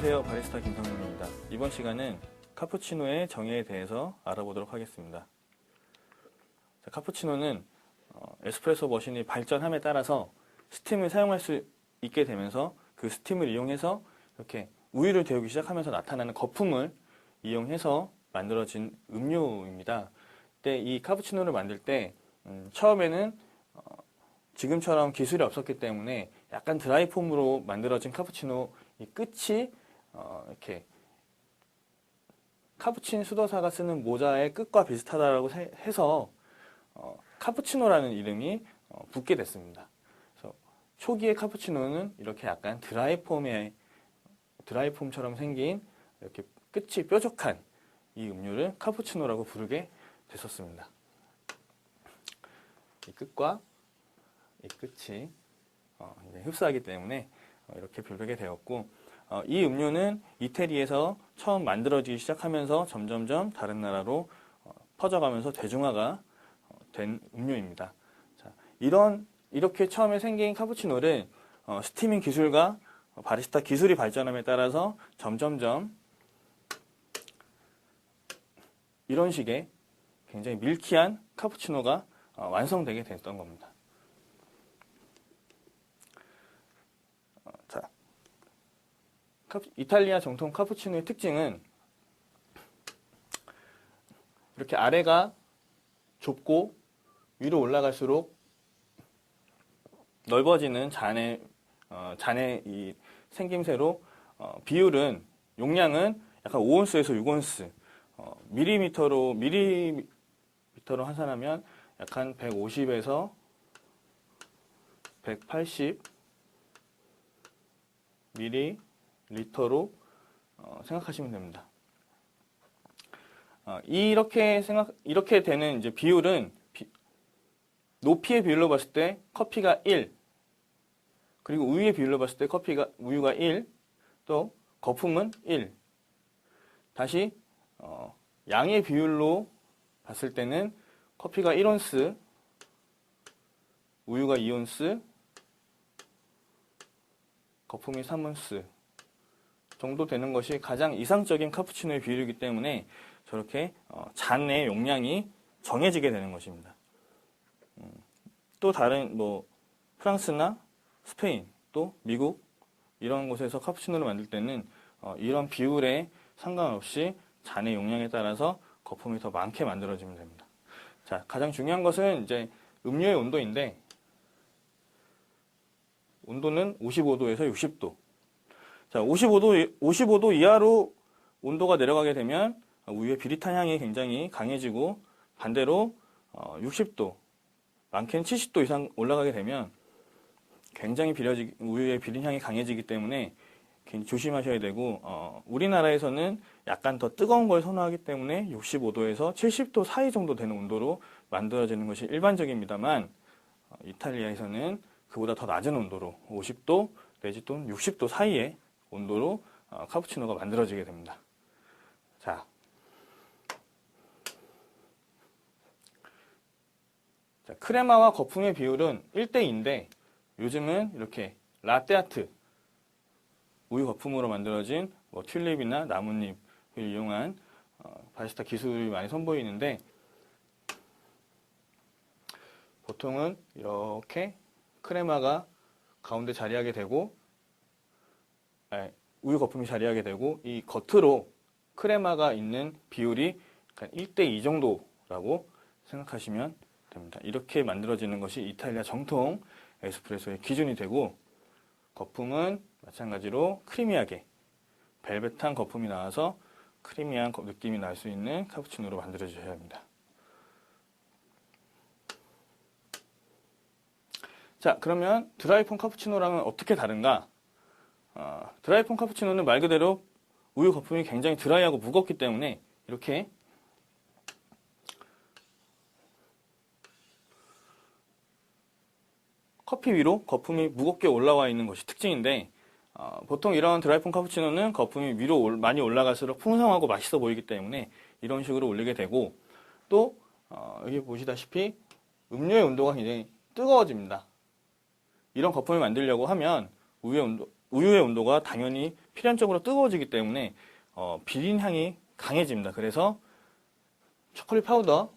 바리스타 김성윤입니다. 이번 시간은 카푸치노의 정의에 대해서 알아보도록 하겠습니다. 자, 카푸치노는 어, 에스프레소 머신이 발전함에 따라서 스팀을 사용할 수 있게 되면서 그 스팀을 이용해서 이렇게 우유를 데우기 시작하면서 나타나는 거품을 이용해서 만들어진 음료입니다. 근데 이 카푸치노를 만들 때 음, 처음에는 어, 지금처럼 기술이 없었기 때문에 약간 드라이 폼으로 만들어진 카푸치노 이 끝이 어, 이렇게 카푸친 수도사가 쓰는 모자의 끝과 비슷하다라고 세- 해서 어, 카푸치노라는 이름이 어, 붙게 됐습니다. 그래서 초기의 카푸치노는 이렇게 약간 드라이 폼의 드라이 폼처럼 생긴 이렇게 끝이 뾰족한 이 음료를 카푸치노라고 부르게 됐었습니다. 이 끝과 이 끝이 어, 흡사하기 때문에 어, 이렇게 부르게 되었고 어, 이 음료는 이태리에서 처음 만들어지기 시작하면서 점점점 다른 나라로 어, 퍼져가면서 대중화가 어, 된 음료입니다. 자, 이런 이렇게 처음에 생긴 카푸치노를 어, 스티밍 기술과 어, 바리스타 기술이 발전함에 따라서 점점점 이런 식의 굉장히 밀키한 카푸치노가 어, 완성되게 됐던 겁니다. 어, 자, 카푸- 이탈리아 정통 카푸치노의 특징은 이렇게 아래가 좁고 위로 올라갈수록 넓어지는 잔의 어, 잔의 이 생김새로 어, 비율은 용량은 약간 5온스에서 6온스 어, 밀리미터로 밀리미터로 환산하면 약간 150에서 180 밀리 리터로 어, 생각하시면 됩니다. 어, 이렇게 생각 이렇게 되는 이제 비율은 비- 높이의 비율로 봤을 때 커피가 1 그리고 우유의 비율로 봤을 때 커피가 우유가 1 또 거품은 1 다시 어, 양의 비율로 봤을 때는 커피가 1온스 우유가 2온스 거품이 3온스 정도 되는 것이 가장 이상적인 카푸치노의 비율이기 때문에 저렇게 어, 잔의 용량이 정해지게 되는 것입니다. 음, 또 다른 뭐 프랑스나 스페인 또 미국 이런 곳에서 카푸치노를 만들 때는 어, 이런 비율에 상관없이 잔의 용량에 따라서 거품이 더 많게 만들어지면 됩니다. 자, 가장 중요한 것은 이제 음료의 온도인데 온도는 55도에서 60도. 자, 55도 55도 이하로 온도가 내려가게 되면 우유의 비릿한 향이 굉장히 강해지고 반대로 어, 60도, 많게는 70도 이상 올라가게 되면 굉장히 비려지 우유의 비린 향이 강해지기 때문에 조심하셔야 되고 어, 우리나라에서는 약간 더 뜨거운 걸 선호하기 때문에 65도에서 70도 사이 정도 되는 온도로 만들어지는 것이 일반적입니다만 어, 이탈리아에서는 그보다 더 낮은 온도로 50도 내지 또는 60도 사이의 온도로 어, 카푸치노가 만들어지게 됩니다. 자, 자, 크레마와 거품의 비율은 1대2인데 요즘은 이렇게 라떼아트 우유 거품으로 만들어진 뭐 튤립이나 나뭇잎을 이용한 어, 바리스타 기술이 많이 선보이는데 보통은 이렇게 크레마가 가운데 자리하게 되고 우유 거품이 자리하게 되고 이 겉으로 크레마가 있는 비율이 1대2 정도라고 생각하시면 됩니다. 이렇게 만들어지는 것이 이탈리아 정통 에스프레소의 기준이 되고 거품은 마찬가지로 크리미하게 벨벳한 거품이 나와서 크리미한 거- 느낌이 날 수 있는 카푸치노로 만들어 주셔야 합니다. 자, 그러면 드라이폼 카푸치노랑은 어떻게 다른가? 어, 드라이폼 카푸치노는 말 그대로 우유 거품이 굉장히 드라이하고 무겁기 때문에 이렇게 커피 위로 거품이 무겁게 올라와 있는 것이 특징인데 어, 보통 이런 드라이폼 카푸치노는 거품이 위로 올- 많이 올라갈수록 풍성하고 맛있어 보이기 때문에 이런 식으로 올리게 되고 또 어, 여기 보시다시피 음료의 온도가 굉장히 뜨거워집니다. 이런 거품을 만들려고 하면 우유의 온도, 우유의 온도가 당연히 필연적으로 뜨거워지기 때문에 어, 비린 향이 강해집니다. 그래서 초콜릿 파우더